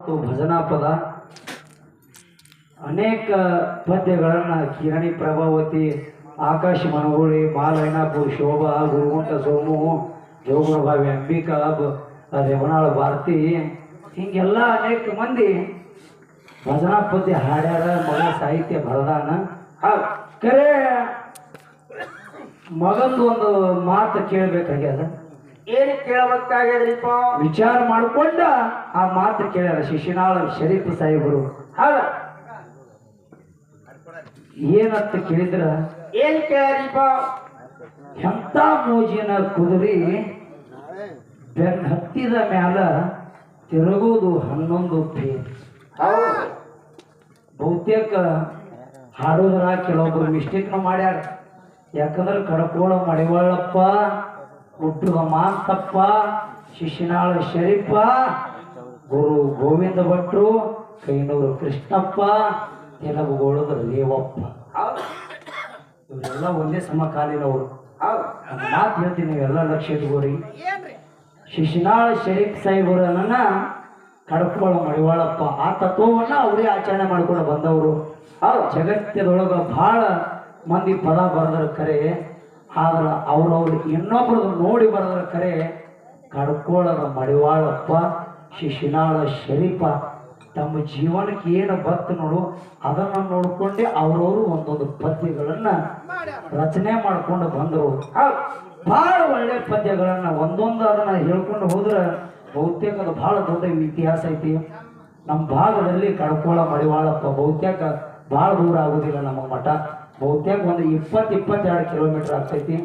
ಮತ್ತು ಭಜನಾ ಪದ ಅನೇಕ ಪದ್ಯಗಳನ್ನು ಕಿರಣಿ ಪ್ರಭಾವತಿ, ಆಕಾಶ ಮನಗುಳಿ ಮಾಲೈನಾಪುರ್ ಶೋಭಾ, ಗುರುಗುಂಟ ಸೋಮು ಜೋಗುಣಭಾವಿ ಅಂಬಿಕಾ ರೇವಣಾಳ ಭಾರತಿ, ಹಿಂಗೆಲ್ಲ ಅನೇಕ ಮಂದಿ ಭಜನಾ ಪದ್ಯ ಹಾಡ್ಯಾರ, ಮಗ ಸಾಹಿತ್ಯ ಬರದಾನ. ಕರೆ ಮಗಂದು ಒಂದು ಮಾತು ಕೇಳಬೇಕಾಗ್ಯದ ಏನು ಕೇಳಬೇಕಾಗ್ಯದ್ರಿಪ್ಪ? ವಿಚಾರ ಮಾಡ್ಕೊಂಡ ಆ ಮಾತು ಕೇಳ್ಯಾರ ಶಿಶಿನಾಳ ಶರೀಫ್ ಸಾಹೇಬರು. ಹೌದ ಏನಂತ ಕೇಳಿದ್ರ? ಏನ್ ಕೇಳ್ಯಾರಿಪ್ಪ? ಎಂತ ಮೋಜಿನ ಕುದುರಿ ಬೆನ್ ಹತ್ತಿದ ಮ್ಯಾಲ ತಿರುಗುವುದು ಹನ್ನೊಂದು ಪೇ ಬಹುತೇಕ ಹಾಡೋದ್ರ ಕೆಲವೊಬ್ರು ಮಿಸ್ಟೇಕ್ನ ಮಾಡ್ಯಾರ. ಯಾಕಂದ್ರೆ ಕಡಕೋಳ ಮಡಿವಾಳಪ್ಪ ಹುಟ್ಟುವ ಮಾಂತಪ್ಪ ಶಿಶಿನಾಳ ಶರೀಫ ಗುರು ಗೋವಿಂದ ಭಟ್ರು ಕೈನೂರು ಕೃಷ್ಣಪ್ಪ ತೆಲಗುಗೋಳದ ರೇವಪ್ಪ ಇವರೆಲ್ಲ ಒಂದೇ ಸಮಕಾಲೀನವರು ಮಾತು ಹೇಳ್ತೀನಿ ಎಲ್ಲ ಲಕ್ಷ ಇಟ್ಕೋರಿ ಶಿಶಿನಾಳ ಶರೀಫ್ ಸಾಹೇಬರನ್ನ ಕಡಕೋಳ ಮಡಿವಾಳಪ್ಪ. ಆ ತತ್ವವನ್ನ ಅವರೇ ಆಚರಣೆ ಮಾಡ್ಕೊಂಡು ಬಂದವರು. ಹೌದು. ಜಗತ್ತಿನೊಳಗ ಬಹಳ ಮಂದಿ ಪದ ಬರೆದ್ರ ಕರೆ. ಆದ್ರ ಅವ್ರವ್ರು ಇನ್ನೊಬ್ರದ್ದು ನೋಡಿ ಬರೋದ್ರ ಕರೆ ಕಡ್ಕೊಳ್ಳೋದ ಮಡಿವಾಳಪ್ಪ, ಶಿಶಿನಾಳ ಶರೀಫ ತಮ್ಮ ಜೀವನಕ್ಕೆ ಏನು ಬತ್ತು ನೋಡು, ಅದನ್ನ ನೋಡ್ಕೊಂಡು ಅವ್ರವ್ರು ಒಂದೊಂದು ಪದ್ಯಗಳನ್ನ ರಚನೆ ಮಾಡ್ಕೊಂಡು ಬಂದರು. ಬಹಳ ಒಳ್ಳೆ ಪದ್ಯಗಳನ್ನ ಒಂದೊಂದು ಅದನ್ನ ಹೇಳ್ಕೊಂಡು ಹೋದ್ರೆ ಬಹುತೇಕ ಅದು ಬಹಳ ದೊಡ್ಡ ಇತಿಹಾಸ ಐತಿ. ನಮ್ಮ ಭಾಗದಲ್ಲಿ ಕಡ್ಕೋಳ ಮಡಿವಾಳಪ್ಪ ಬಹುತೇಕ ಬಹಳ ದೂರ ಆಗುದಿಲ್ಲ ನಮ್ಮ ಮಠ. ಬಹುತೇಕ ಒಂದು ಇಪ್ಪತ್ತು ಇಪ್ಪತ್ತೆರಡು ಕಿಲೋಮೀಟರ್ ಆಗ್ತೈತಿ.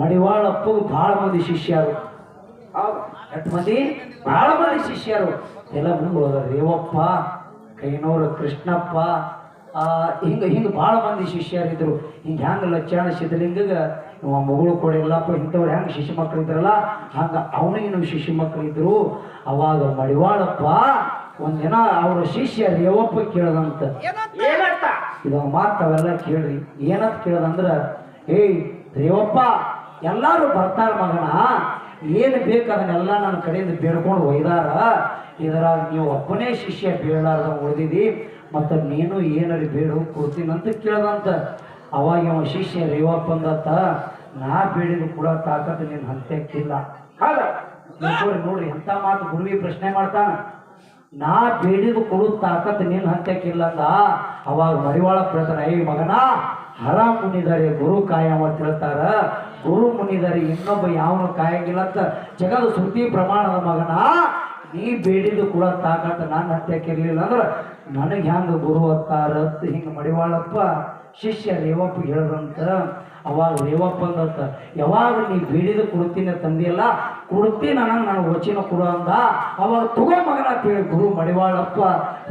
ಮಣಿವಾಳಪ್ಪಗೆ ಭಾಳ ಮಂದಿ ಶಿಷ್ಯರು. ಎಷ್ಟು ಮಂದಿ? ಭಾಳ ಮಂದಿ ಶಿಷ್ಯರು. ಎಲ್ಲ ಮುಂದೆ ರೇವಪ್ಪ ಕೈನೂರು ಕೃಷ್ಣಪ್ಪ ಆ ಹಿಂಗೆ ಭಾಳ ಮಂದಿ ಶಿಷ್ಯರಿದ್ರು. ಹಿಂಗೆ ಹೆಂಗೆ ಲಕ್ಷಣ ಸಿದ್ಧಲಿಂಗಗ? ನಮ್ಮ ಮಗಳು ಕೊಡಿಲ್ಲಪ್ಪ ಇಂಥವ್ರು ಹೆಂಗೆ ಶಿಷ್ಯ ಮಕ್ಕಳು ಇದ್ರಲ್ಲ? ಹಂಗ ಅವನಿಗೆ ಶಿಷ್ಯ ಮಕ್ಕಳು ಇದ್ರು. ಅವಾಗ ಮಡಿವಾಳಪ್ಪ ಒಂದಿನ ಅವರ ಶಿಷ್ಯ ರೇವಪ್ಪ ಕೇಳದಂತ. ಏನಂತ? ಇದೊಂದು ಮಾತು ಅವೆಲ್ಲ ಕೇಳ್ರಿ ಏನಂತ ಕೇಳದಂದ್ರ, ಏಯ್ ರೇವಪ್ಪ ಎಲ್ಲಾರು ಬರ್ತಾರ ಮಗನ, ಏನು ಬೇಕು ಅದನ್ನೆಲ್ಲ ನನ್ನ ಕಡೆಯಿಂದ ಬೇಡ್ಕೊಂಡು ಒಯ್ದಾರ, ಇದರಾಗ ನೀವು ಒಬ್ಬನೇ ಶಿಷ್ಯ ಬೇಡಾರ್ದ ಉಳಿದಿದಿ, ಮತ್ತು ನೀನು ಏನಾರು ಬೇಡ ಅಂತ ಕೇಳ್ದಂತ. ಅವಾಗ ಅವ ಶಿಷ್ಯ ರೇವಪ್ಪ ಅಂದತ್ತ, ನಾ ಬೇಡಿದ್ರು ಕೂಡ ತಾಕತ್ತು ನೀನು ಹಂತಕ್ಕಿಲ್ಲ. ಹಾಗ ನೋಡ್ರಿ, ಎಂತ ಮಾತು ಗುರುವಿ ಪ್ರಶ್ನೆ ಮಾಡ್ತಾನ. ನಾ ಬೇಡಿದು ಕೊಡು ತಾಕತ್ ನಿನ್ ಹತ್ಯಕ್ಕಿಲ್ಲ ಅಂದ ಅವಾಗ ಮರಿವಾಳ ಪ್ರಸನ್ನ ಐ ಮಗನ, ಹರ ಮುನಿದರೆ ಗುರು ಕಾಯವ ಅಂತ ಹೇಳ್ತಾರ. ಗುರು ಮುನಿದರೆ ಇನ್ನೊಬ್ಬ ಯಾವನು ಕಾಯಂಗಿಲ್ಲ ಅಂತ. ಜಗದ ಸುದ್ದಿ ಪ್ರಮಾಣದ ಮಗನ, ನೀ ಬೇಡಿದು ಕೂಡ ತಾಕತ್ ನನ್ನ ಹತ್ಯಕ್ಕಿರ್ಲಿಲ್ಲ ಅಂದ್ರ ನನಗೆ ಹೆಂಗ ಗುರು ಅತ್ತಾರ ಅಂತ ಹಿಂಗ ಮಡಿವಾಳಪ್ಪ ಶಿಷ್ಯ ರೇವಪ್ಪ ಹೇಳ್ದಂತ ಅವಾಗ ರೇವಪ್ಪ ಅಂದ್ರ ಯಾವಾಗ ನೀ ಬೇಡಿದ ಕೊಡ್ತೀನಿ ತಂದಿಯಲ್ಲ ಕೊಡ್ತೀನಿ ನನಗೆ ನಾನು ವಚನ ಕೊಡು ಅಂದ. ಅವಾಗ ತಗೋ ಮಗನ ಕೇಳಿ ಗುರು ಮಡಿವಾಳಪ್ಪ,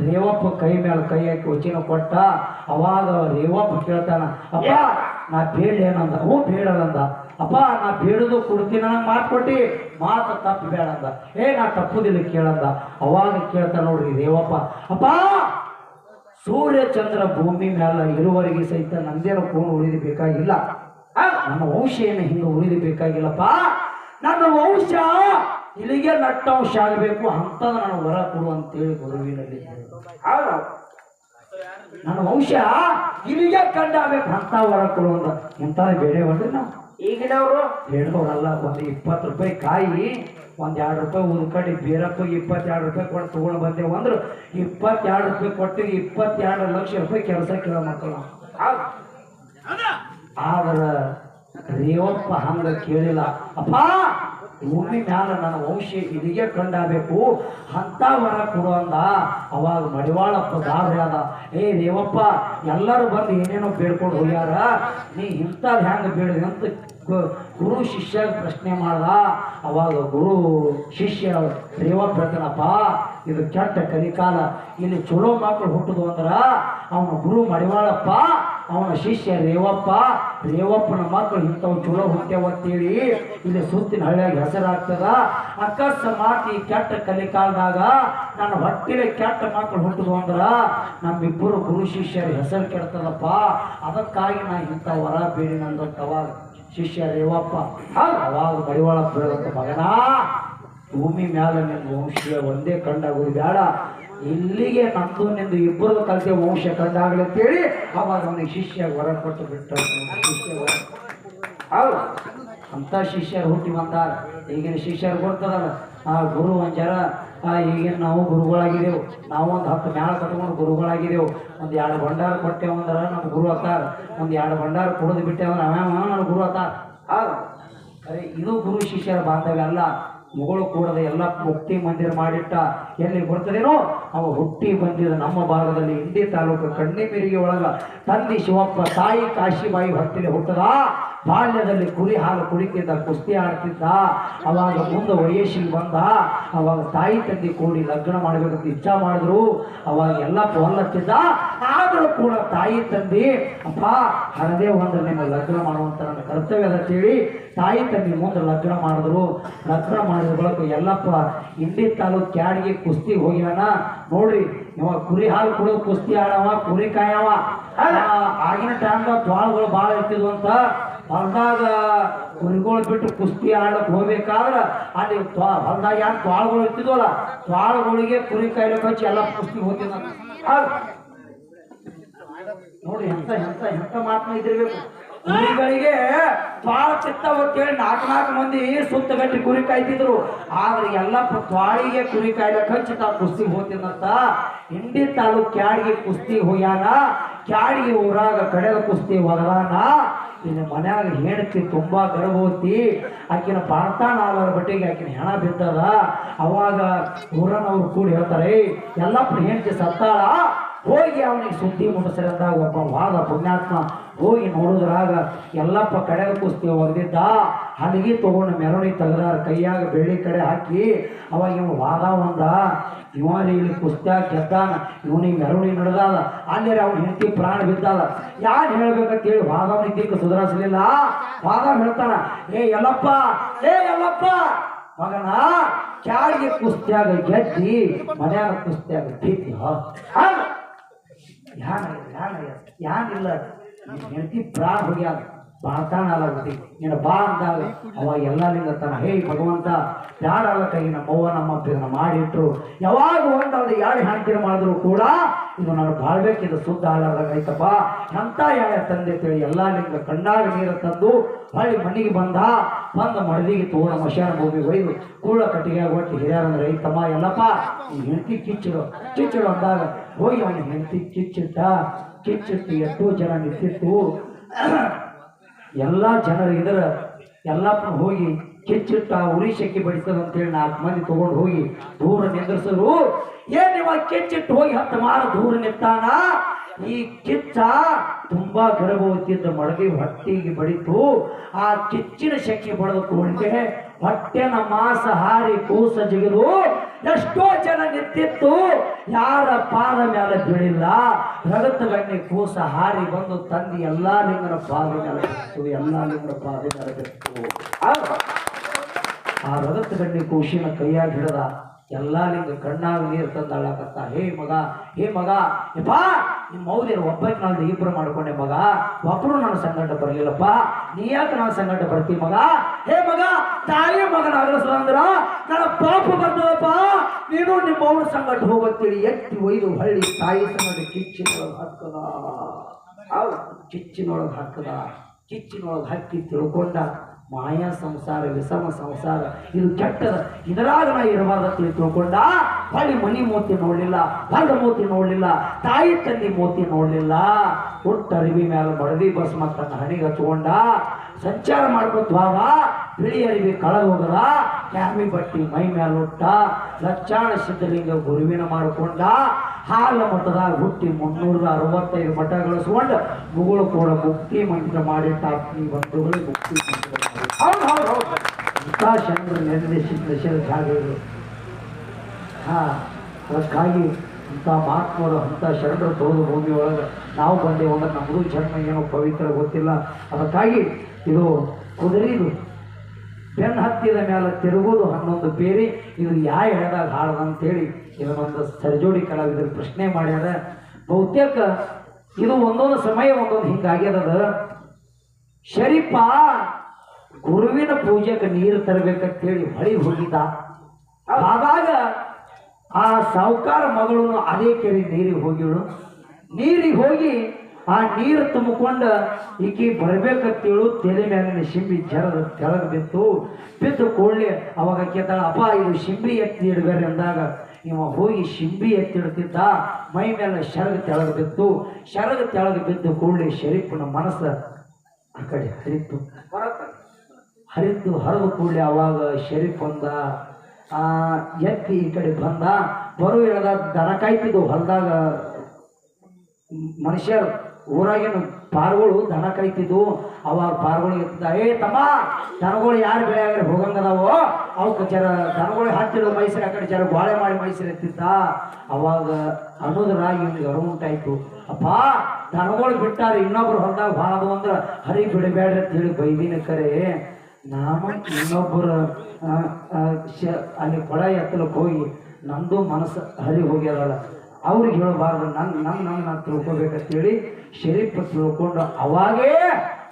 ರೇವಪ್ಪ ಕೈ ಮೇಲೆ ಕೈ ಹಾಕಿ ವಚನ ಕೊಟ್ಟ. ಅವಾಗ ರೇವಪ್ಪ ಕೇಳ್ತಾನ, ಅಪ್ಪ, ನಾ ಬೇಡ ಏನಂದ ಹ್ಞೂ ಬೇಡದಂದ ಅಪ್ಪ, ನಾ ಬೇಡದು ಕೊಡ್ತೀನಿ, ನನಗೆ ಮಾಡ್ಕೊಟ್ಟಿ ಮಾತು ತಪ್ಪು ಬೇಡಂದ ಏ, ನಾ ತಪ್ಪುದಿಲ್ಲ ಕೇಳಂದ. ಅವಾಗ ಕೇಳ್ತಾನ ನೋಡ್ರಿ ರೇವಪ್ಪ, ಅಪ್ಪ, ಸೂರ್ಯ ಚಂದ್ರ ಭೂಮಿ ಮೇಲೆ ಇರುವವರೆಗೆ ಸಹಿತ ನಂದೇನು ಕೋಣ ಉಳಿದು ಬೇಕಾಗಿಲ್ಲ. ನನ್ನ ವಂಶ ಏನು ಹಿಂಗೆ ಉಳಿದು ಬೇಕಾಗಿಲ್ಲಪ್ಪ. ನನ್ನ ವಂಶ ಇಲ್ಲಿಗೆ ನಟ್ಟಂಶ ಆಗಬೇಕು ಅಂತ ನಾನು ವರ ಕೊಡು ಅಂತೇಳಿ ಗುರುವಿನಲ್ಲಿ ನನ್ನ ವಂಶ ಇಲ್ಲಿಗೆ ಕಂಡಾಗಬೇಕು ಅಂತ ವರ ಕೊಡು ಅಂತ. ಇಂಥ ಬೇರೆ ಹೊಂದ್ರಿ ನಾವು ಈಗಿನವರು? ಹೇಳಿದವರಲ್ಲ ಒಂದು ಇಪ್ಪತ್ತು ರೂಪಾಯಿ ಕಾಯಿ ಒಂದು ಎರಡು ರೂಪಾಯಿ ಉಳ್ಕಂಡು ಬೇರಪ್ಪ ಇಪ್ಪತ್ತೆರಡು ರೂಪಾಯಿ ಕೊಟ್ಟು ತಗೊಂಡು ಬಂದೇವು ಅಂದ್ರೆ ಇಪ್ಪತ್ತೆರಡು ರೂಪಾಯಿ ಕೊಟ್ಟು ಇಪ್ಪತ್ತೆರಡು ಲಕ್ಷ ರೂಪಾಯಿ ಕೆಲಸ ಕೇಳ ಮಕ್ಕಳು. ಆದ್ರ ರೇವಪ್ಪ ಹಂಗ ಕೇಳಿಲ್ಲ. ಅಪ್ಪ, ಭೂಮಿ ಮ್ಯಾಲ ನನ್ನ ವಂಶ ಇದಿಗೆ ಕಂಡಾಗಬೇಕು. ಅಂತ ವರ ಕೊಡು ಅಂದ. ಅವಾಗ ಮಡಿವಾಳಪ್ಪ ಗಾಬರಿ ಆದ. ಏ ರೇವಪ್ಪ ಎಲ್ಲರೂ ಬಂದು ಏನೇನೋ ಬೇಡ್ಕೊಂಡು ಹೋಗ್ಯಾರ? ನೀ ಇಂಥದ್ದು ಹೆಂಗೆ ಬೇಡ ಅಂತ ಗುರು ಶಿಷ್ಯ ಪ್ರಶ್ನೆ ಮಾಡ್ದ. ಅವಾಗ ಗುರು ಶಿಷ್ಯ ರೇವಪ್ಪ ಹೇಳ್ತಾನಪ್ಪ ಇದು ಕೆಟ್ಟ ಕಲಿಕಾಲ. ಇಲ್ಲಿ ಚಲೋ ಮಕ್ಕಳು ಹುಟ್ಟುದು ಅಂದ್ರ, ಅವನ ಗುರು ಮಡಿವಾಳಪ್ಪ ಅವನ ಶಿಷ್ಯ ರೇವಪ್ಪ, ರೇವಪ್ಪನ ಮಕ್ಕಳು ಇಂಥವು ಚಲೋ ಅಂತೇಳಿ ಇಲ್ಲಿ ಸುತ್ತಿನ ಹಳ್ಳಿಯಾಗ ಹೆಸರಾಗ್ತದ. ಅಕಸ್ಮಾತ್ ಈ ಕೆಟ್ಟ ಕಲಿಕಾಲದಾಗ ನನ್ನ ಹೊಟ್ಟಿಲೆ ಕೆಟ್ಟ ಮಕ್ಕಳು ಹುಟ್ಟದು ಅಂದ್ರ ನಮ್ಮಿಬ್ಬರು ಗುರು ಶಿಷ್ಯರ ಹೆಸರು ಕೆಡ್ತದಪ್ಪ. ಅದಕ್ಕಾಗಿ ನಾ ಇಂಥ ವರ ಬೇಡಿ ಅವಾಗ ಶಿಷ್ಯ ರೇವಪ್ಪ ಅವಾಗ ಮಡಿವಾಳಪ್ಪ ಹೇಳಿದಂತ ಮಗನಾ, ಭೂಮಿ ಮ್ಯಾಲ ನಿಮ್ಮ ವಂಶ ಒಂದೇ ಗುರು ಬೇಡ ಇಲ್ಲಿಗೆ ನಂದು ನಿಂದು ಇಬ್ಬರು ಕಲಿತೆ ವಂಶ ಕಂಡಾಗಲಿ ಅಂತೇಳಿ ಅವಾಗ ಅವನಿಗೆ ಶಿಷ್ಯ ವರ ಕೊಟ್ಟು ಬಿಟ್ಟ. ಶಿಷ್ಯ ವರ. ಹೌದು ಅಂತ ಶಿಷ್ಯರು ಹುಟ್ಟಿ ಬಂದಾರ. ಈಗಿನ ಶಿಷ್ಯರು ಗೊತ್ತದಲ್ಲ, ಆ ಗುರು ಒಂಜರ ಈಗಿನ ನಾವು ಗುರುಗಳಾಗಿದ್ದೆವು. ನಾವು ಒಂದು ಹತ್ತು ಮ್ಯಾಳ ಕಟ್ಕೊಂಡು ಗುರುಗಳಾಗಿದ್ದೆವು. ಒಂದು ಎರಡು ಭಂಡಾರ ಕೊಟ್ಟೆವು ನಮ್ಮ ಗುರು ಅತ್ತಾರ ಒಂದು ಎರಡು ಭಂಡಾರ ಕುಡಿದು ಬಿಟ್ಟೆವು ಅಂದ್ರೆ ಅವ ನನ್ನ ಗುರು ಅತ್ತಾರ ಹೌದು ಅರೆ, ಇದು ಗುರು ಶಿಷ್ಯರ ಬಾಂಧವ್ಯ ಅಲ್ಲ. ಮುಗಳು ಕೂಡದ ಎಲ್ಲ ಮುಕ್ತಿ ಮಂದಿರ ಮಾಡಿಟ್ಟ. ಎಲ್ಲಿ ಬರ್ತದೇನೋ ಅವ ಹುಟ್ಟಿ ಬಂದಿದ ನಮ್ಮ ಭಾಗದಲ್ಲಿ ಇಂಡಿ ತಾಲೂಕು ಕಣ್ಣಿಮಿರಿಗೆ ಒಳಗ. ತಂದಿ ಶಿವಪ್ಪ, ತಾಯಿ ಕಾಶಿಬಾಯಿ ಹೊಟ್ಟಿಲೆ ಹುಟ್ಟದ. ಬಾಲ್ಯದಲ್ಲಿ ಕುರಿ ಹಾಲು ಕುಡಿತಿದ್ದ, ಕುಸ್ತಿ ಆಡ್ತಿದ್ದ. ಅವಾಗ ಮುಂದೆ ವಯಸ್ಸಿಗೆ ಬಂದ. ಅವಾಗ ತಾಯಿ ತಂದೆ ಕೂಡಿ ಲಗ್ನ ಮಾಡ್ಬೇಕಂತ ಇಚ್ಛಾ ಮಾಡಿದ್ರು. ಅವಾಗ ಎಲ್ಲ ಹೊಲ್ಲತ್ತಿದ್ದ ಆದರೂ ಕೂಡ ತಾಯಿ ತಂದೆ, ಅಪ್ಪ ಹಣದೇ ಒಂದು ನಿಮ್ಮ ಲಗ್ನ ಮಾಡುವಂಥ ನನ್ನ ಕರ್ತವ್ಯ ಅಂತ ಹೇಳಿ ತಾಯಿ ತಂದೆ ಮುಂದೆ ಲಗ್ನ ಮಾಡಿದ್ರು. ಲಗ್ನ ಮಾಡಿದ ಬಳಕ ಎಲ್ಲಪ್ಪ ಇಂಡಿ ತಾಲೂಕ್ ಕ್ಯಾಡಿಗೆ ಕುಸ್ತಿ ಹೋಗ್ಯಾನ ನೋಡ್ರಿ ಇವ ಕುರಿ ಹಾಲು ಕುಡಿದು ಕುಸ್ತಿ ಆಡವ, ಕುರಿ ಕಾಯವ. ಆಗಿನ ಟೈಮ್ದಾಗ ಜ್ವಾಳಗಳು ಭಾಳ ಇರ್ತಿದ್ವು ಅಂತ. ಹೊಲ್ದಾಗ ಕುರಿಗಳು ಬಿಟ್ಟು ಕುಸ್ತಿ ಆಡಕ್ಕೆ ಹೋಗ್ಬೇಕಾದ್ರೆ ಅಲ್ಲಿ ಹೊಲದಾಗ ಯಾರು ಜ್ವಾಳಗಳು ಇರ್ತಿದ್ವಲ್ಲ, ಜ್ವಾಳಗಳಿಗೆ ಕುರಿ ಕಾಯಿಲೆ ಕಚ್ಚಿ ಎಲ್ಲ ಕುಸ್ತಿ ಹೋಗ್ತಿದ್ದ ನೋಡಿ ಎಂತ ಎಂತ ಎಂತ ಮಾತನ್ನ ಇದಿರ್ಬೇಕು ಕುರಿಗಳಿಗೆ ಬಾಳ ಹೊತ್ತೇಳಿ ನಾಲ್ಕು ನಾಲ್ಕು ಮಂದಿ ಸುತ್ತ ಗಟ್ಟಿ ಕುರಿ ಕಾಯ್ತಿದ್ರು. ಆದ್ರೆ ಎಲ್ಲ ತ್ವಾಳಿಗೆ ಕುರಿ ಕಾಯ್ದ ಖಚಿತ ಕುಸ್ತಿ ಹೋಗ್ತಿದ್ದಂತ ಇಂಡಿ ತಾಲೂಕ್ ಕ್ಯಾಡಿಗೆ ಕುಸ್ತಿ ಹೋಗ್ಯಾನ. ಕ್ಯಾಡಿಗೆ ಊರಾಗ ಕಡೆದ ಕುಸ್ತಿ ಹೊರದಾನ ಇನ್ನು ಮನ್ಯಾಗ ಹೆಂಡತಿ ತುಂಬಾ ಗರ್ಭವತಿ. ಆಕಿನ ಪಾಡ್ತಾನ ನಾಲ್ವರ ಬಟ್ಟೆಗೆ ಆಕಿನ ಹೆಣ ಬಿದ್ದದ. ಅವಾಗ ಊರನವ್ರು ಕೂಡಿ ಹೇಳ್ತಾರೆ ಎಲ್ಲಪ್ಪ ಹೆಂಡತಿ ಸತ್ತಾಳ? ಹೋಗಿ ಅವನಿಗೆ ಸುದ್ದಿ ಮುಟ್ಟಿಸಿರಂದಾಗ ಒಬ್ಬ ವಾದ ಪುಣ್ಯಾತ್ಮ ಹೋಗಿ ನೋಡಿದ್ರಾಗ ಎಲ್ಲಪ್ಪ ಕಡೆ ಕುಸ್ತಿ ಒಗೆದಿದ್ದ ಹಲಗಿ ತೊಗೊಂಡು ಮೆರವಣಿಗೆ ತೆಗ್ದಾರ, ಕೈಯಾಗ ಬೆಳ್ಳಿ ಕಡೆ ಹಾಕಿ ಅವಾಗ ಇವ ವಾದ ಒಂದ ಇವನಿಗೆ ಇಲ್ಲಿ ಕುಸ್ತ್ಯಾಗ ಗೆದ್ದಾನ, ಇವನಿಗೆ ಮೆರವಣಿಗೆ ನಡೆದಾದ ಅಲ್ಲಿ ಅವ್ನ ಹೆಂಡತಿ ಪ್ರಾಣ ಬಿದ್ದಾದ. ಯಾರು ಹೇಳ್ಬೇಕಂತೇಳಿ ವಾದವನಿಗೆ ದಿಕ್ಕು ಸುಧಾರಿಸಲಿಲ್ಲ. ವಾದ ಹೇಳ್ತಾನ, ಏ ಎಲ್ಲಪ್ಪ ಏ ಎಲ್ಲಪ್ಪ ಮಗನ ಕ್ಯಾಳಿಗೆ ಕುಸ್ತಿಯಾಗ ಗೆದ್ದಿ, ಮನೆಯಾಗ ಕುಸ್ತ್ಯಾಗ ಬಿದ್ದಿ ಹೌದು ಧ್ಯಾನ ಯಾನ ಇಲ್ಲ ಹೆಂಡತಿ ಪ್ರಾ ಹೋಗ್ಯಾದ ಬಾತಾಣ ಅಲಾಗತಿ ನೀನು ಬಾ ಅಂದಾಗ ಅವಾಗ ಎಲ್ಲರಿಂದ ತನ, ಹೇ ಭಗವಂತ ಯಾರ ಈ ನಮ್ಮವ್ವ ನಮ್ಮ ಅಪ್ಪನ ಮಾಡಿಟ್ರು. ಯಾವಾಗ ಒಂದಾದ ಎರಡು ಹೆಣ್ತಿನ ಮಾಡಿದ್ರು ಕೂಡ ಇದು ನಾನು ಬಾಳ್ಬೇಕಿದು ಶುದ್ಧ ಹಾಳಾದಾಗ ಐತಪ್ಪ ಎಂತ ಯಾಯ ತಂದೆ ತಿಳಿ ಎಲ್ಲ ನಿಮ್ಮ ಕಣ್ಣಾಗ ನೀರು ತಂದು ಹಳ್ಳಿ ಮಣ್ಣಿಗೆ ಬಂದ ಬಂದ ಮಡದಿಗೆ ತೋರ ಮಶಾನ ಭೂಮಿ ಒಯ್ದು ಕೂಳ ಕಟ್ಟಿಗೆ ಒಟ್ಟು ಹಿರಿಯರಂದ್ರೆ ಐತಮ್ಮ ಎಲ್ಲಪ್ಪ? ಈ ಹೆಂಡತಿ ಕಿಚ್ಚಿಡು. ಕಿಚ್ಚಿಡು ಅಂದಾಗ ಹೋಗಿ ಅವನ ಹೆಂಡತಿ ಕಿಚ್ಚಿಟ್ಟ, ಕಿಚ್ಚಿಟ್ಟು ಎಷ್ಟೋ ಜನ ನಿಂತಿತ್ತು. ಎಲ್ಲ ಜನರು ಇದರ ಎಲ್ಲಪ್ಪ ಹೋಗಿ ಕಿಚ್ಚಿಟ್ಟ ಉರಿ ಬಡಿಸದ ಅಂತೇಳಿ ನಾಲ್ಕು ಮಂದಿ ತಗೊಂಡು ಹೋಗಿ ದೂರ ನಿಂದ್ರಿಸಿದ್ರು ಏನ್ ಇವ ಕಿಚ್ಚಿಟ್ಟು ಹೋಗಿ ಹತ್ತು ಮಾರ ದೂರ ನಿಂತಾನ? ಈ ಕಿಚ್ಚ ತುಂಬಾ ಗರ್ಭವತಿಯಿಂದ ಮಡಗಿ ಹೊಟ್ಟಿಗೆ ಬಡಿತು. ಆ ಕಿಚ್ಚಿನ ಶಕ್ತಿ ಬಡದು ಕೂಡಲೇ ಹೊಟ್ಟೆನ ಮಾಸ ಹಾರಿ ಕೂಸ ಜಿಗಿದು ಎಷ್ಟೋ ಜನ ನಿಂತಿತ್ತು. ಯಾರ ಪಾದ ಮೇಲೆ ಬೀಳಿಲ್ಲ. ರಗತ ಕೂಸ ಹಾರಿ ಬಂದು ತಂದಿ ಎಲ್ಲಾ ಲಿಂಗನ ಪಾದ ಮೇಲೆ ಎಲ್ಲಾ ಲಿಂಗನ ಪಾದ ಮೇಲೆ ಆ ರಗತ್ ಗಣ್ಣಿ ಕೋಶಿನ ಕೈಯಾಗಿ ಹಿಡದ ಎಲ್ಲ ಲಿಂಗ ಕಣ್ಣಾಗ ನೀರು ತಂದಾಳಕತ್ತ. ಹೇ ಮಗ ಹೇ ಮಗ, ಯಪ್ಪ ನಿಮ್ಮ ಮೌಲ್ಯರು ಒಬ್ಬಕ್ಕೆ ನಾನು ಇಬ್ರು ಮಾಡ್ಕೊಂಡೆ ಮಗ, ಒಬ್ರು ನನ್ನ ಸಂಗಟ ಬರಲಿಲ್ಲಪ್ಪ. ನೀ ಯಾಕೆ ನನ್ನ ಸಂಗಟ ಬರ್ತಿ ಮಗ? ಹೇ ಮಗ, ತಾಯಿ ಮಗನ ಅಗಲಿಸು ಅಂದ್ರ ನನ್ನ ಪಾಪ ಬರ್ತದಪ್ಪ ನೀನು ನಿಮ್ಮ ಅವ್ರ ಸಂಗಟ ಹೋಗತ್ತೇಳಿ ಎತ್ತಿ ಒಯ್ದು ಹಳ್ಳಿ ತಾಯಿ ಸಂಗಟ ಕಿಚ್ಚಿನೊಳಗೆ ಹಾಕದ. ಕಿಚ್ಚಿನೊಳಗೆ ಹಾಕದ. ಕಿಚ್ಚಿನೊಳಗೆ ಹಾಕಿ ತಿಳ್ಕೊಂಡ ಮಾಯಾ ಸಂಸಾರ, ವಿಷಮ ಸಂಸಾರ, ಇದು ಕೆಟ್ಟದ ಇದರಾಗ ನಾ ಇರಬಾರ್ದ ತಿಳಿ ತಿಳ್ಕೊಂಡ ಹೊಳ್ಳಿ ಮನಿ ಮೋತಿ ನೋಡಲಿಲ್ಲ ಹೊಲ ಮೋತಿ ನೋಡಲಿಲ್ಲ, ತಾಯಿ ತಂದಿ ಮೋತಿ ನೋಡಲಿಲ್ಲ, ಒಟ್ಟು ಅರಿವಿ ಮೇಲೆ ಬಡದಿ ಬಸ್ ತನ್ನ ಹಣಿಗೆ ಹಚ್ಕೊಂಡ, ಸಂಚಾರ ಮಾಡ್ಕೊತ ಬಾವ ಬಿಳಿ ಅರಿವಿ ಕಳಗ ಹೋಗದ ಕ್ಯಾಮಿ ಬಟ್ಟಿ ಮೈ ಮೇಲೆ ಹುಟ್ಟ ಲಕ್ಷಾಣ ಸಿದ್ಧಲಿಂಗ ಗುರುವಿನ ಮಾಡಿಕೊಂಡ, ಹಾಲ ಮಠದಾಗ ಹುಟ್ಟಿ ಮುನ್ನೂರ ಅರವತ್ತೈದು ಮಠ ಗಳಿಸ್ಕೊಂಡು, ಮುಗುಳು ಕೂಡ ಮುಕ್ತಿ ಮಂತ್ರ ಮಾಡಿಟ್ಟ ಬಂಧುಗಳು ಮುಕ್ತಿ ಹೌದು ಹೌದು ಹೌದು. ಅದಕ್ಕಾಗಿ ಇಂಥ ಮಹಾತ್ಮರು ಅಂಥ ಶರಣರು ತೋದು ಭೂಮಿ ಒಳಗೆ ನಾವು ಬಂದೇವು ಅಂದ್ರೆ ನಮಗೂ ಜನ್ಮ ಏನೋ ಪವಿತ್ರ ಗೊತ್ತಿಲ್ಲ. ಅದಕ್ಕಾಗಿ ಇದು ಕುದುರೆದು ಬೆನ್ನು ಹತ್ತಿದ ಮೇಲೆ ತಿರುಗುವುದು ಹನ್ನೊಂದು ಬೇರೆ ಇದು ಯಾ ಹೇಳ್ದಾಗ ಹಾಡದ ಅಂತೇಳಿ ಇದನ್ನೊಂದು ಸರ್ಜೋಡಿ ಕಲಾವಿದರು ಪ್ರಶ್ನೆ ಮಾಡ್ಯಾರ. ಬಹುತೇಕ ಇದು ಒಂದೊಂದು ಸಮಯ ಒಂದೊಂದು ಹಿಂಗಾಗ್ಯದ ಶರೀಫ ಗುರುವಿನ ಪೂಜೆಗೆ ನೀರು ತರಬೇಕಂತೇಳಿ ಹೊಳಿ ಹೋಗಿದ್ದ. ಆವಾಗ ಆ ಸಾವುಕಾರ ಮಗಳನ್ನು ಅದೇ ಕೆರೆ ನೀರಿಗೆ ಹೋಗಿಳು ನೀರಿಗೆ ಹೋಗಿ ಆ ನೀರು ತುಂಬಿಕೊಂಡ ಈಕಿ ಬರ್ಬೇಕಂತೇಳು ತೆಲೆ ಮೇಲಿನ ಶಿಂಬಿ ಜರದ ತೆಳಗ ಬಿತ್ತು. ಬಿದ್ದು ಕೂಡಲೇ ಅವಾಗ ಕೇತಾಳ ಅಪ್ಪ, ಇದು ಶಿಂಬಿ ಎತ್ತಿ ಇಡ್ಬೇಡ್ರಿ ಅಂದಾಗ. ಇವ ಹೋಗಿ ಶಿಂಬಿ ಎತ್ತಿಡ್ತಿದ್ದ ಮೈ ಮೇಲೆ ಶರಗ ತೆಳಗ ಬಿತ್ತು. ಶರಗ ತೆಳಗ ಬಿದ್ದು ಕೂಡಲೇ ಶರೀಫನ ಮನಸ್ಸು ಆ ಕಡೆ ಹರಿತು. ಹರಿತು ಹರಿದು ಕೂಡಲೇ ಅವಾಗ ಶರೀಫ್ ಬಂದ, ಆ, ಎತ್ತಿ ಈ ಕಡೆ ಬಂದ, ಬರು ಹೇಳ್ದ ದನ ಕಾಯ್ತಿದ್ದು ಹೊಲದಾಗ ಮನುಷ್ಯರು ಊರಾಗಿನ ಪಾರ್ಗಳು ದನ ಕಾಯ್ತಿದ್ವು ಅವಾಗ ಪಾರ್ಗಳು ಎತ್ತಿದ, ಏ ತಮ್ಮ, ದನಗಳು ಯಾರು ಬೆಳೆ ಆಗ್ರೆ ಹೋಗಂಗದವೋ ಅವಕ್ಕೆ ಜರ ದನಗಳು ಹತ್ತಿರ ಮೈಸೂರು, ಆ ಕಡೆ ಜರ ಬಾಳೆ ಮಾಡಿ ಮೈಸೂರು ಎತ್ತಿದ್ದ. ಅವಾಗ ಅನ್ನೋದ್ರಾಗಿ ಇವ್ನಿಗೆ ಅರು ಉಂಟಾಯ್ತು. ಅಪ್ಪ, ದನಗಳು ಬಿಟ್ಟಾರೆ, ಇನ್ನೊಬ್ರು ಹೊಲದಾಗ ಭಾಳ ಅಂದ್ರೆ ಹರಿ ಬಿಡಬೇಡ್ರಿ ಅಂತ ಹೇಳಿ ಬೈದಿನ ಕರೆ. ನಾನು ಇನ್ನೊಬ್ಬರ ಅಲ್ಲಿ ಕೊಳ ಎತ್ತಲಕ್ಕೆ ಹೋಗಿ ನಮ್ಮದು ಮನಸ್ಸು ಹರಿ ಹೋಗ್ಯದಲ್ಲ ಅವ್ರಿಗೆ ಹೇಳಬಾರ್ದು. ನನ್ನ ನನ್ನ ನನ್ನ ನಾನು ತಿಳ್ಕೊಬೇಕಂತೇಳಿ ಶರೀಫ್ ತಿಳ್ಕೊಂಡು ಅವಾಗೇ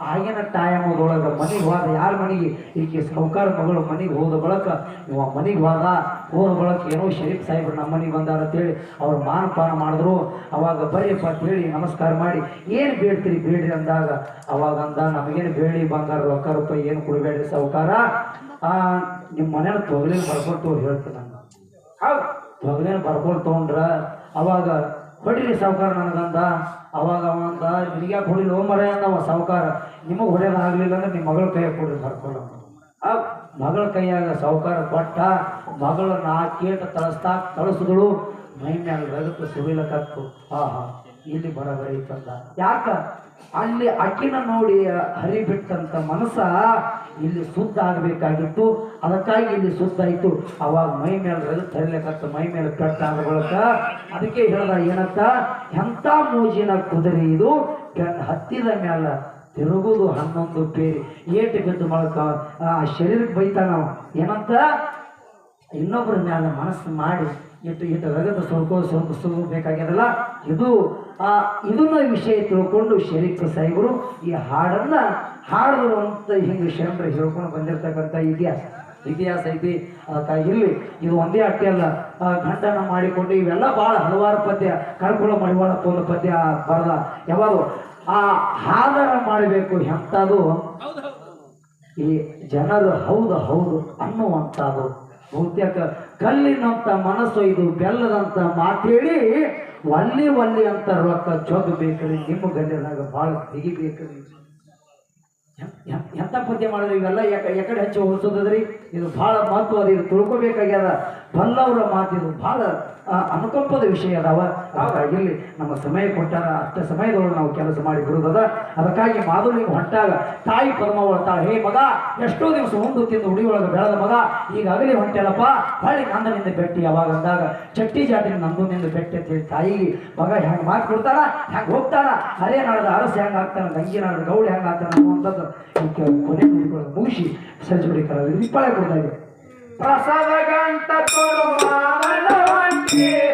ಆಗಿನ ಟೈಮದೊಳಗೆ ಮನೆಗೆ ಹೋದ ಯಾರ ಮನೆಗೆ? ಈಕೆ ಸೌಕಾರ ಮಗಳು ಮನೆಗೆ ಹೋದ ಬಳಕ ಇವ ಮನೆಗೆ ಹೋದ ಹೋದ ಬಳಕ ಏನೋ ಶರೀಫ್ ಸಾಹೇಬ್ರು ನಮ್ಮ ಮನೆಗೆ ಬಂದಾರ ಅಂತೇಳಿ ಅವ್ರು ಮಾನಪಾನ ಮಾಡಿದ್ರು. ಅವಾಗ ಬರ್ರಿಯಪ್ಪ ಅಂತೇಳಿ ನಮಸ್ಕಾರ ಮಾಡಿ, ಏನು ಬೇಡ್ತೀರಿ ಬೇಡ್ರಿ ಅಂದಾಗ? ಅವಾಗ ಅಂದ, ನಮಗೇನು ಬೇಡಿ ಬಂಗಾರ ರೊಕ್ಕ ರೂಪಾಯಿ ಏನು ಕೊಡಬೇಡ್ರಿ ಸಾವುಕಾರ? ನಿಮ್ಮ ಮನೇಲಿ ತೊಗಲಿನ ಬರ್ಕೊಟ್ಟು ಹೇಳ್ತೀನಿ ನಾನು ಹೌದು. ತೊಗಲಿನ ಬರ್ಕೊಂಡು ತೊಗೊಂಡ್ರ ಅವಾಗ ಹೊಡಿರಿ ಸಾವುಕಾರ ನನಗಂದ, ಅವಾಗ ಅವ ಅಂದ ನಿನಗ್ಯಾಕೆ ಹೊಡಿಲಿ ಮರ ಅಂದವ ಸಾವುಕಾರ ನಿಮಗೆ ಹೊಡೆಯೋದು ಆಗಲಿಲ್ಲ ಅಂದ್ರೆ ನಿಮ್ಮ ಮಗಳ ಕೈಯಾಗ ಕೊಡಿ ಬರ್ಕೊಳ್ಳ ಆ ಮಗಳ ಕೈಯಾಗ ಸಾವುಕಾರ ಕೊಟ್ಟ, ಮಗಳನ್ನ ನಾ ಕೇಟ ತಳಸ್ತಾ ತಳಸಿದಳು, ಮೈ ಮ್ಯಾಲ ರಗತ್ತು ಸುರಿಲಕತ್ತು. ಆಹಾ, ಇಲ್ಲಿ ಬರಬರಿ ತಂದ. ಯಾಕ? ಅಲ್ಲಿ ಅಕ್ಕಿನ ನೋಡಿ ಹರಿ ಬಿಟ್ಟಂತ ಮನಸ್ಸ ಇಲ್ಲಿ ಶುದ್ಧ ಆಗಬೇಕಾಗಿತ್ತು. ಅದಕ್ಕಾಗಿ ಇಲ್ಲಿ ಶುದ್ಧ ಆಯ್ತು. ಅವಾಗ ಮೈ ಮೇಲೆ ರಗತ್ತು ಹರಿಲಕತ್ತು ಮೈ ಮೇಲೆ ಆದ ಅದಕ್ಕೆ ಹೇಳ್ದ ಏನಂತ ಎಂಥ ಮೋಜಿನ ಕುದುರೆ ಇದು? ಹತ್ತಿದ ಮೇಲೆ ತಿರುಗುದು ಹನ್ನೊಂದು ಪೇರಿ. ಏಟು ಬಿದ್ದು ಮೊಳಕ ಆ ಶರೀರಕ್ಕೆ ಬೈತಾನವ ಏನಂತ? ಇನ್ನೊಬ್ಬರ ಮೇಲೆ ಮನಸ್ಸು ಮಾಡಿ ಇಟ್ಟು ಇಟ್ಟು ರಗದ ಸ್ವಲ್ಪ ಸ್ವಲ್ಪ ಬೇಕಾಗ್ಯದಲ್ಲ ಇದು ಆ ಇದನ್ನ ವಿಷಯ ತಿಳ್ಕೊಂಡು ಶರೀಫ್ ಸಾಹಿಬರು ಈ ಹಾಡನ್ನ ಹಾಡಿದ್ರು ಅಂತ ಹಿಂಗೆ ಶರಣರು ಹೇಳ್ಕೊಂಡು ಬಂದಿರ್ತಕ್ಕಂಥ ಇತಿಹಾಸ. ಇತಿಹಾಸ ಐತಿ. ಇಲ್ಲಿ ಇದು ಒಂದೇ ಅಟ್ಟೆ ಅಲ್ಲ. ಆ, ಗಂಡನ ಮಾಡಿಕೊಂಡು ಇವೆಲ್ಲ ಭಾಳ ಹಲವಾರು ಪದ್ಯ ಕಳ್ಕೊಳ್ಳೋ ಮಡಿವಾಳ ಪೋಲ ಪದ್ಯ ಬರಲ್ಲ. ಯಾವಾಗ ಆ ಹಾದರ ಮಾಡಬೇಕು ಎಂಥದ್ದು ಈ ಜನರು ಹೌದು ಹೌದು ಅನ್ನುವಂಥದ್ದು ಬಹುತೇಕ ಕಲ್ಲಿನಂತ ಮನಸ್ಸು, ಇದು ಬೆಲ್ಲದಂತ ಮಾತೇಳಿ ಒಲ್ಲಿ ಒಲ್ಲಿ ಅಂತ ರೊಕ್ಕ ಜೊಗ್ ಬೇಕ್ರಿ, ನಿಮ್ಮ ಗಲ್ಯದಾಗ ಭಾಳ ತೆಗಿಬೇಕ್ರಿ ಬೇಕ್ರಿ. ಎಂತ ಪದ್ಯ ಮಾಡಿದ್ರಿ? ಇವೆಲ್ಲ ಎಕಡೆ ಹೆಚ್ಚು ಹೋಲಿಸೋದ್ರಿ ಇದು ಬಹಳ ಮಹತ್ವ ಅದು ಇದು ತಿಳ್ಕೊಬೇಕಾಗ್ಯದ. ಬಲ್ಲವರ ಮಾತಿದು ಬಹಳ ಅನುಕಂಪದ ವಿಷಯ ಅದಾವ. ಇಲ್ಲಿ ನಮ್ಮ ಸಮಯ ಕೊಟ್ಟಾರ, ಅಷ್ಟ ಸಮಯದೊಳಗೆ ನಾವು ಕೆಲಸ ಮಾಡಿ ಬಿಡುವುದದ ಅದಕ್ಕಾಗಿ ಮಾಧುರಿಗೆ ಹೊಂಟಾಗ, ತಾಯಿ ಪರಮ ಹೊಳ್ತಾಳೆ ಹೇ ಮಗ, ಎಷ್ಟೋ ದಿವಸ ಉಂಡು ತಿಂದು ಹುಡಿಯೊಳಗೆ ಬೆಳೆದ ಮಗ, ಈಗಾಗಲೇ ಹೊಂಟೆಲ್ಲಪ್ಪ ಹೊಳ್ಳಿ ನಂದನಿಂದ ಬೆಟ್ಟಿ ಯಾವಾಗ ಅಂದಾಗ, ಚಟ್ಟಿ ಜಾಟಿನ ನಂದು ನಿಂದ ಬೆಟ್ಟಿ ಅಂತ ತಾಯಿಗೆ ಮಗ, ಹೆಂಗೆ ಮಾತು ಕೊಡ್ತಾರ? ಹೆಂಗೆ ಹೋಗ್ತಾರ? ಹರೇ ನಾಡದ ಅರಸ ಹೆಂಗೆ ಆಗ್ತಾನ? ಗಂಗಿ ನಾಡದ ಗೌಳಿ ಹೆಂಗೆ ಆಗ್ತಾನೆ? ಅನ್ನುವಂಥದ್ದು ಈಗ ಕೊನೆ ಮುಗಿಸಿ ಸಜ್ಜುಡಿ ಕರ ವಿಪಾಳೆ ಕೊಡ್ತಾ ಇದೆ ಪ್ರಸಾದ ಗಂಟ Yeah.